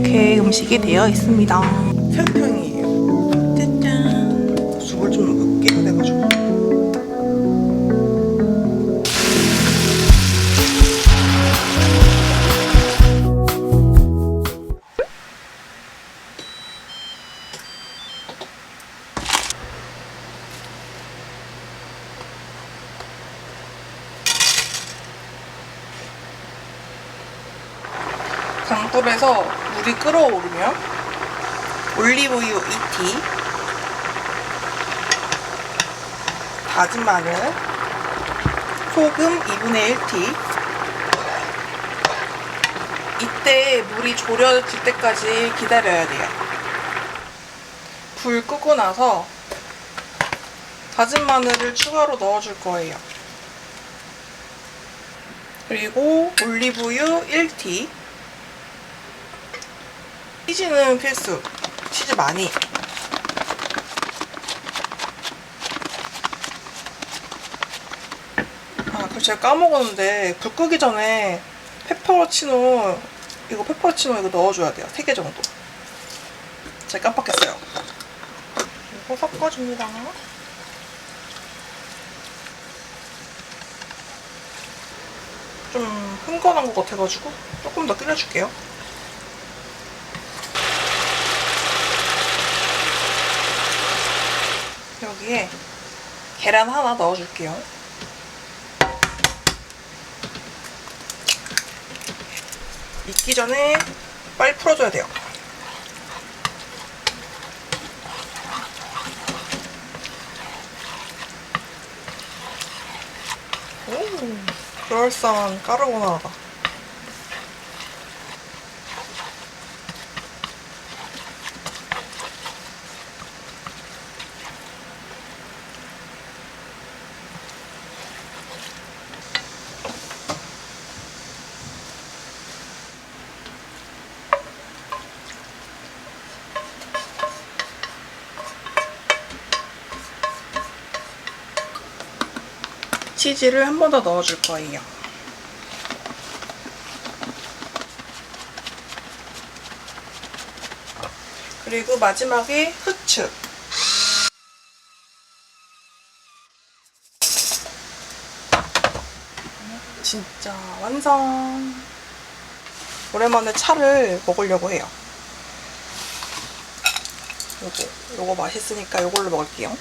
이렇게 음식이 되어 있습니다. 불에서 물이 끓어오르면 올리브유 2티 다진 마늘 소금 2분의 1티. 이때 물이 졸여질 때까지 기다려야 돼요. 불 끄고 나서 다진 마늘을 추가로 넣어줄 거예요. 그리고 올리브유 1티 치즈는 필수. 치즈 많이. 아, 그리고 제가 까먹었는데 불 끄기 전에 페퍼로치노 이거 페퍼로치노 이거 넣어줘야 돼요. 3개 정도. 제가 깜빡했어요. 이거 섞어줍니다. 좀 흥건한 것 같아가지고 조금 더 끓여줄게요. 여기에 계란 하나 넣어줄게요. 익기 전에 빨리 풀어줘야 돼요. 오, 그럴싸한 까르보나라다. 치즈를 한 번 더 넣어줄 거예요. 그리고 마지막에 후추. 진짜 완성. 오랜만에 차를 먹으려고 해요. 요거, 요거 맛있으니까 요걸로 먹을게요.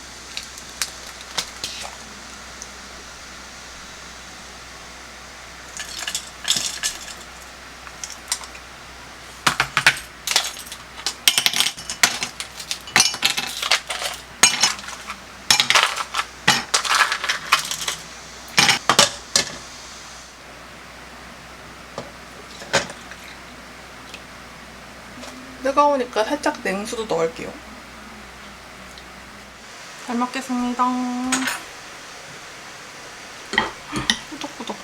뜨거우니까 살짝 냉수도 넣을게요. 잘 먹겠습니다. 꾸덕꾸덕.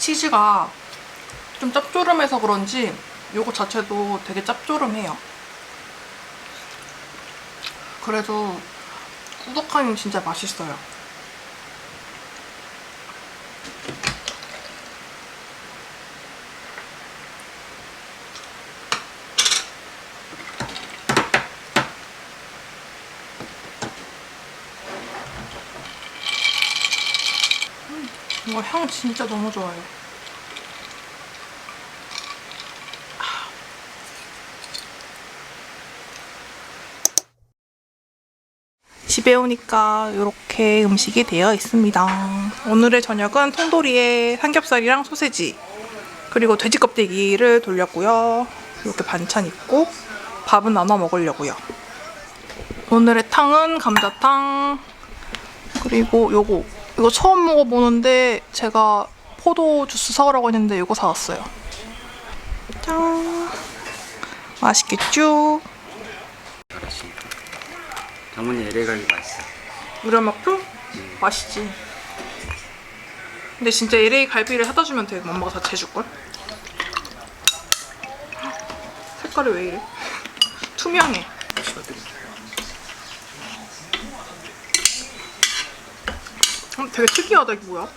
치즈가 좀 짭조름해서 그런지 요거 자체도 되게 짭조름해요. 그래도 꾸덕하니 진짜 맛있어요. 음, 이거 향 진짜 너무 좋아요. 집에 오니까 이렇게 음식이 되어 있습니다. 오늘의 저녁은 통도리에 삼겹살이랑 소세지 그리고 돼지 껍데기를 돌렸고요. 이렇게 반찬 있고 밥은 나눠 먹으려고요. 오늘의 탕은 감자탕 그리고 요거 이거 처음 먹어보는데 제가 포도 주스 사오라고 했는데 이거 사왔어요. 짠 맛있겠죠? LA 가기 맛있어. 우려먹표? 맛있지. 근데 진짜 LA 갈비를 사다 주면 돼. 엄마가 다 재줄걸? 색깔이 왜 이래? 투명해. 음, 되게 특이하다, 이게 뭐야?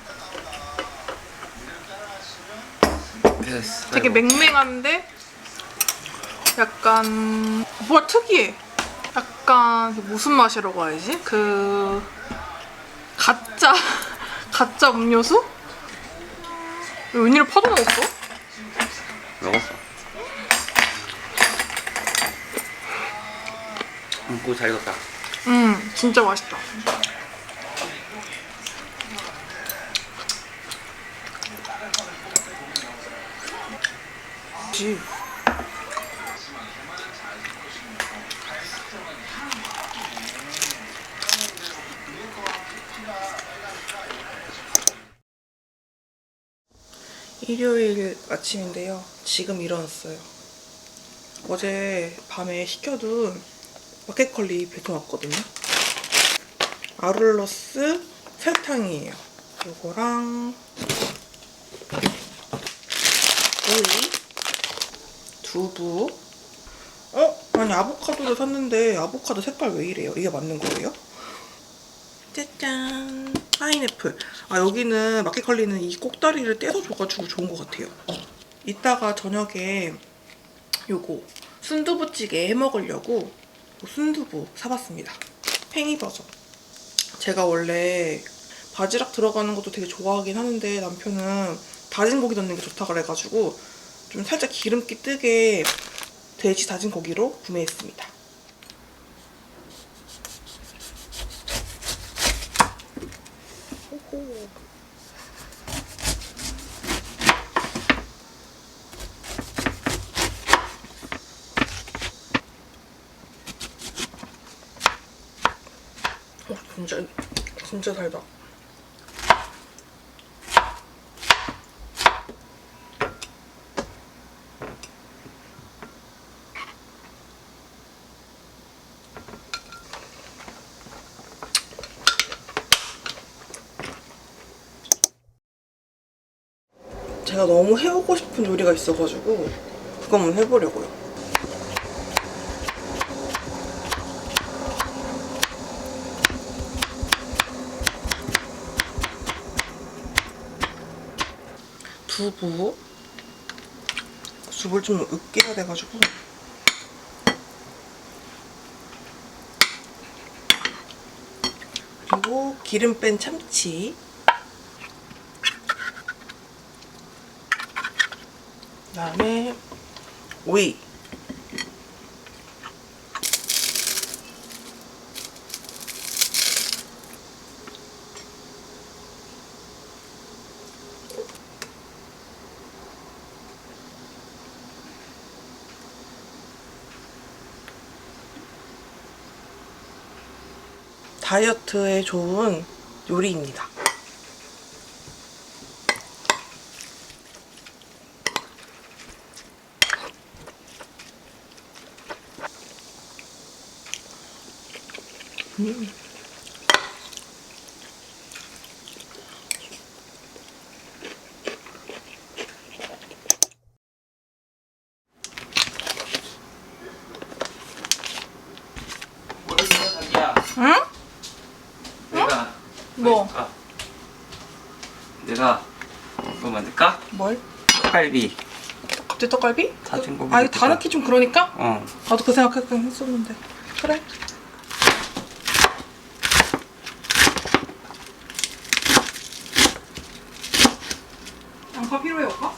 되게 맹맹한데 약간 뭐야 특이해. 약간 그 무슨 맛이라고 해야지? 그 가짜 가짜 음료수? 왜 웬일로 파도 넣었어? 먹었어. 음, 그거 잘 익었다. 음 진짜 맛있다. 지. 일요일 아침인데요. 지금 일어났어요. 어제 밤에 시켜둔 마켓컬리 배송 왔거든요. 아룰러스 설탕이에요. 요거랑 오이, 두부. 어? 아니 아보카도를 샀는데 아보카도 색깔 왜 이래요? 이게 맞는 거예요? 짜잔 파인애플. 아 여기는 마켓컬리는 이 꼭다리를 떼서 줘가지고 좋은 것 같아요. 이따가 저녁에 요거 순두부찌개 해 먹으려고 순두부 사봤습니다. 팽이 버섯. 제가 원래 바지락 들어가는 것도 되게 좋아하긴 하는데 남편은 다진 고기 넣는 게 좋다 그래가지고 좀 살짝 기름기 뜨게 돼지 다진 고기로 구매했습니다 호호. 어, 진짜 진짜 달다. 제가 너무 해보고 싶은 요리가 있어가지고 그거 한번 해보려고요. 두부 두부를 좀 으깨야 돼가지고 그리고 기름 뺀 참치 다음에 오이 다이어트에 좋은 요리입니다. 응? 내가 뭐? 아, 내가 뭐 만들까? 뭘? 떡갈비. 갑자기 떡갈비? 다진 고기 아 이거 다. 넣기 좀 그러니까? 어. 나도 그 생각했긴 했었는데 그래 양파?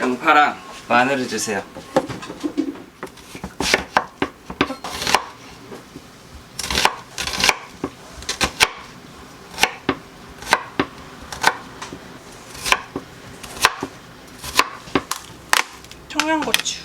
양파랑 마늘을 주세요. 청양고추.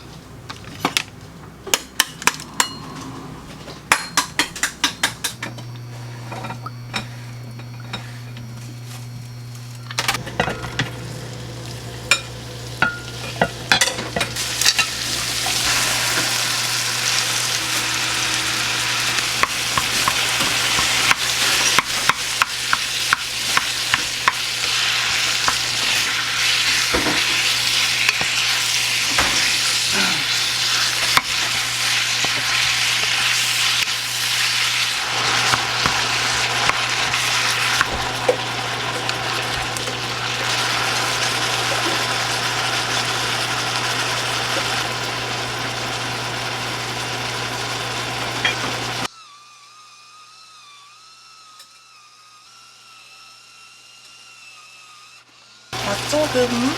조금.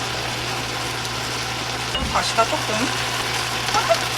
다시다 조금.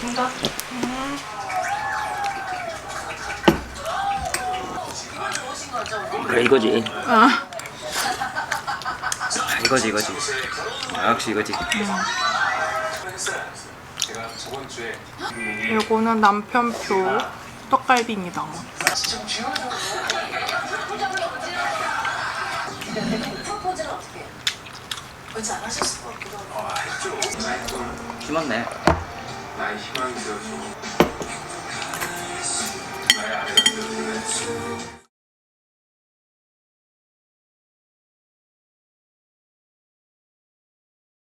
음. 그래 이거지. 아. 아, 이거지 이거지. 아, 역시 이거지. 주에 요거는 남편표 떡갈비입니다. 심었네. 나의 희망이 되어주고 나의 아내가 되어주는